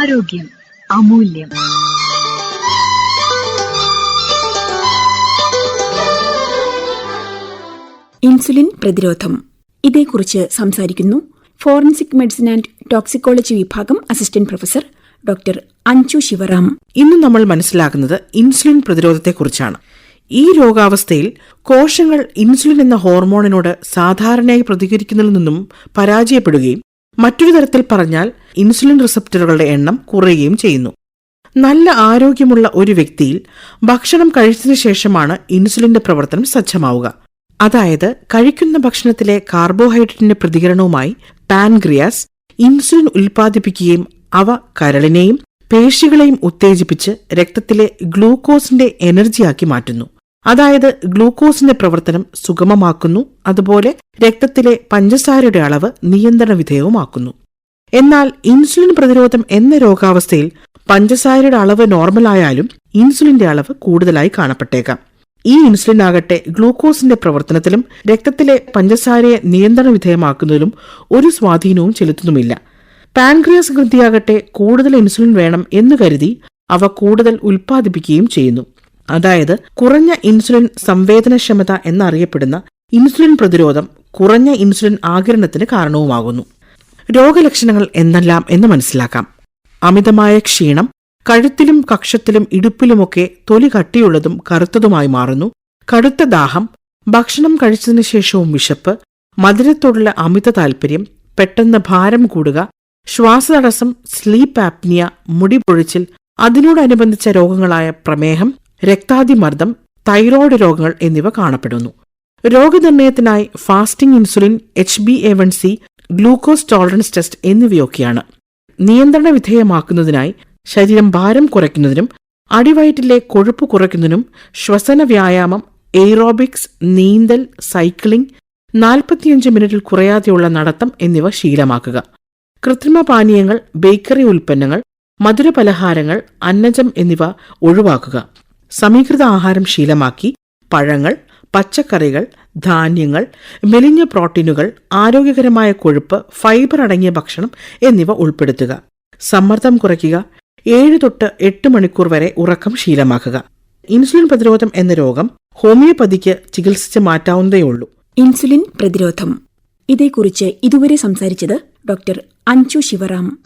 ആരോഗ്യം അമൂല്യം. ഇൻസുലിൻ പ്രതിരോധം. ഇതേക്കുറിച്ച് സംസാരിക്കുന്നു ഫോറൻസിക് മെഡിസിൻ ആൻഡ് ടോക്സിക്കോളജി വിഭാഗം assistant professor doctor Anju Sivaram. ഇന്ന് നമ്മൾ മനസ്സിലാക്കുന്നത് ഇൻസുലിൻ പ്രതിരോധത്തെക്കുറിച്ചാണ്. ഈ രോഗാവസ്ഥയിൽ കോശങ്ങൾ ഇൻസുലിൻ എന്ന ഹോർമോണിനോട് സാധാരണയായി പ്രതികരിക്കുന്നതിൽ നിന്നും പരാജയപ്പെടുകയും മറ്റൊരു തരത്തിൽ പറഞ്ഞാൽ ഇൻസുലിൻ റിസപ്റ്ററുകളുടെ എണ്ണം കുറയുകയും ചെയ്യുന്നു. നല്ല ആരോഗ്യമുള്ള ഒരു വ്യക്തിയിൽ ഭക്ഷണം കഴിച്ചതിനു ശേഷമാണ് ഇൻസുലിന്റെ പ്രവർത്തനം സജ്ജമാവുക. അതായത് കഴിക്കുന്ന ഭക്ഷണത്തിലെ കാർബോഹൈഡ്രേറ്റിന്റെ പ്രതികരണവുമായി പാൻഗ്രിയാസ് ഇൻസുലിൻ ഉൽപ്പാദിപ്പിക്കുകയും അവ കരളിനെയും പേശികളെയും ഉത്തേജിപ്പിച്ച് രക്തത്തിലെ ഗ്ലൂക്കോസിന്റെ എനർജിയാക്കി മാറ്റുന്നു. അതായത് ഗ്ലൂക്കോസിന്റെ പ്രവർത്തനം സുഗമമാക്കുന്നു അതുപോലെ രക്തത്തിലെ പഞ്ചസാരയുടെ അളവ് നിയന്ത്രണ വിധേയവുമാക്കുന്നു. എന്നാൽ ഇൻസുലിൻ പ്രതിരോധം എന്ന രോഗാവസ്ഥയിൽ പഞ്ചസാരയുടെ അളവ് നോർമലായാലും ഇൻസുലിന്റെ അളവ് കൂടുതലായി കാണപ്പെട്ടേക്കാം. ഈ ഇൻസുലിൻ ആകട്ടെ ഗ്ലൂക്കോസിന്റെ പ്രവർത്തനത്തിലും രക്തത്തിലെ പഞ്ചസാരയെ നിയന്ത്രണ വിധേയമാക്കുന്നതിലും ഒരു സ്വാധീനവും ചെലുത്തുന്നുമില്ല. പാൻക്രിയാസ് ഗ്രന്ഥിയാകട്ടെ കൂടുതൽ ഇൻസുലിൻ വേണം എന്ന് കരുതി അവ കൂടുതൽ ഉൽപ്പാദിപ്പിക്കുകയും ചെയ്യുന്നു. അതായത് കുറഞ്ഞ ഇൻസുലിൻ സംവേദനക്ഷമത എന്നറിയപ്പെടുന്ന ഇൻസുലിൻ പ്രതിരോധം കുറഞ്ഞ ഇൻസുലിൻ ആകിരണത്തിന് കാരണവുമാകുന്നു. രോഗലക്ഷണങ്ങൾ എന്നെല്ലാം എന്ന് മനസ്സിലാക്കാം. അമിതമായ ക്ഷീണം കഴുത്തിലും കക്ഷത്തിലും ഇടുപ്പിലുമൊക്കെ തൊലി കട്ടിയുള്ളതും കറുത്തതുമായി മാറുന്നു. കടുത്ത ദാഹം ഭക്ഷണം കഴിച്ചതിനു ശേഷവും വിശപ്പ് മധുരത്തോടുള്ള അമിത താൽപര്യം പെട്ടെന്ന് ഭാരം കൂടുക ശ്വാസതടസ്സം സ്ലീപ്പ് ആപ്നിയ മുടി പൊഴിച്ചിൽ അതിനോടനുബന്ധിച്ച രോഗങ്ങളായ പ്രമേഹം രക്താതിമർദ്ദം തൈറോയ്ഡ് രോഗങ്ങൾ എന്നിവ കാണപ്പെടുന്നു. രോഗനിർണയത്തിനായി fasting insulin H B A one C glucose tolerance test എന്നിവയൊക്കെയാണ്. നിയന്ത്രണ വിധേയമാക്കുന്നതിനായി ശരീരം ഭാരം കുറയ്ക്കുന്നതിനും അടിവയറ്റിലെ കൊഴുപ്പ് കുറയ്ക്കുന്നതിനും ശ്വസന വ്യായാമം എയ്റോബിക്സ് നീന്തൽ സൈക്ലിംഗ് നാൽപ്പത്തിയഞ്ച് മിനിറ്റിൽ കുറയാതെയുള്ള നടത്തം എന്നിവ ശീലമാക്കുക. കൃത്രിമ പാനീയങ്ങൾ ബേക്കറി ഉൽപ്പന്നങ്ങൾ മധുരപലഹാരങ്ങൾ അന്നജം എന്നിവ ഒഴിവാക്കുക. സമീകൃത ആഹാരം ശീലമാക്കി പഴങ്ങൾ പച്ചക്കറികൾ ധാന്യങ്ങൾ മെലിഞ്ഞ പ്രോട്ടീനുകൾ ആരോഗ്യകരമായ കൊഴുപ്പ് ഫൈബർ അടങ്ങിയ ഭക്ഷണം എന്നിവ ഉൾപ്പെടുത്തുക. സമ്മർദ്ദം കുറയ്ക്കുക. ഏഴ് തൊട്ട് എട്ട് മണിക്കൂർ വരെ ഉറക്കം ശീലമാക്കുക. ഇൻസുലിൻ പ്രതിരോധം എന്ന രോഗം ഹോമിയോപ്പതിക്ക് ചികിത്സിച്ച് മാറ്റാവുന്നതേയുള്ളൂ ഇൻസുലിൻ പ്രതിരോധം. ഇതേക്കുറിച്ച് ഇതുവരെ സംസാരിച്ചത് ഡോക്ടർ അഞ്ചു ശിവറാം.